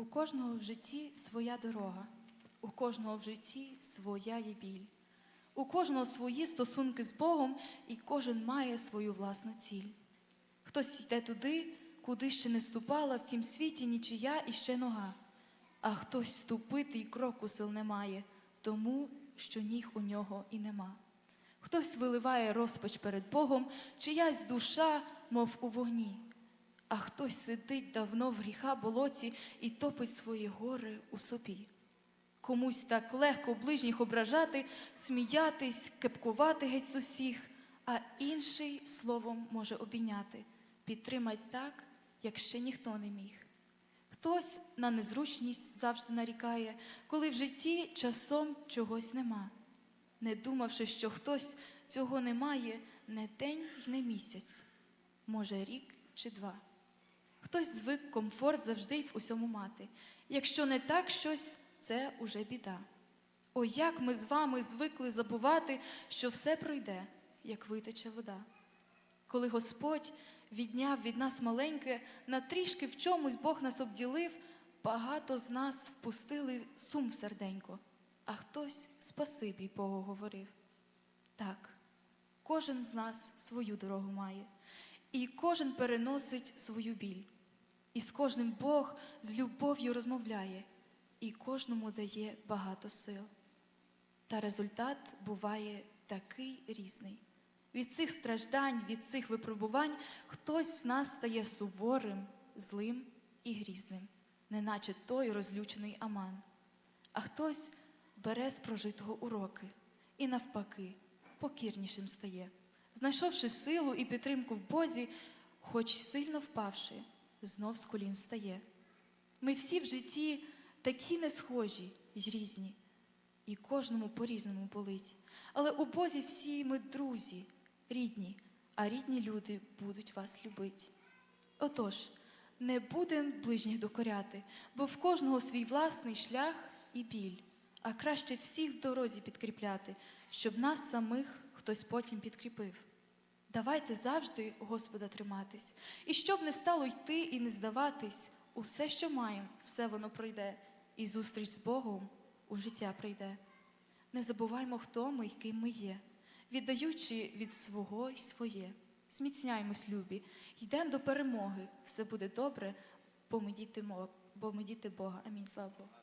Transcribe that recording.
У кожного в житті своя дорога, у кожного в житті своя є біль, у кожного свої стосунки з Богом, і кожен має свою власну ціль. Хтось йде туди, куди ще не ступала в цім світі нічия і ще нога, а хтось ступити й кроку сил не має, тому що ніг у нього і нема. Хтось виливає розпач перед Богом, чиясь душа, мов у вогні, а хтось сидить давно в гріха болоті і топить свої гори у собі. Комусь так легко ближніх ображати, сміятись, кепкувати геть з усіх, а інший словом може обійняти, підтримать так, як ще ніхто не міг. Хтось на незручність завжди нарікає, коли в житті часом чогось нема, не думавши, що хтось цього не має не день й не місяць, може рік чи два. Хтось звик комфорт завжди й в усьому мати. Якщо не так щось, це уже біда. О, як ми з вами звикли забувати, що все пройде, як витече вода. Коли Господь відняв від нас маленьке, на трішки в чомусь Бог нас обділив, багато з нас впустили сум в серденько, а хтось спасибі Богу говорив. Так, кожен з нас свою дорогу має, і кожен переносить свою біль. І з кожним Бог з любов'ю розмовляє, і кожному дає багато сил. Та результат буває такий різний. Від цих страждань, від цих випробувань хтось з нас стає суворим, злим і грізним, неначе той розлючений Аман. А хтось бере з прожитого уроки і, навпаки, покірнішим стає, знайшовши силу і підтримку в Бозі, хоч сильно впавши, знов з колін стає. Ми всі в житті такі не схожі й різні, і кожному по-різному болить. Але у Бозі всі ми друзі, рідні, а рідні люди будуть вас любити. Отож, не будемо ближніх докоряти, бо в кожного свій власний шлях і біль, а краще всіх в дорозі підкріпляти, щоб нас самих хтось потім підкріпив. Давайте завжди Господа триматись, і щоб не стало йти і не здаватись, усе, що маємо, все воно пройде, і зустріч з Богом у життя прийде. Не забуваймо, хто ми й ким ми є, віддаючи від свого й своє. Зміцняємось, любі, йдемо до перемоги. Все буде добре, бо ми діти Бога. Амінь. Слава Богу.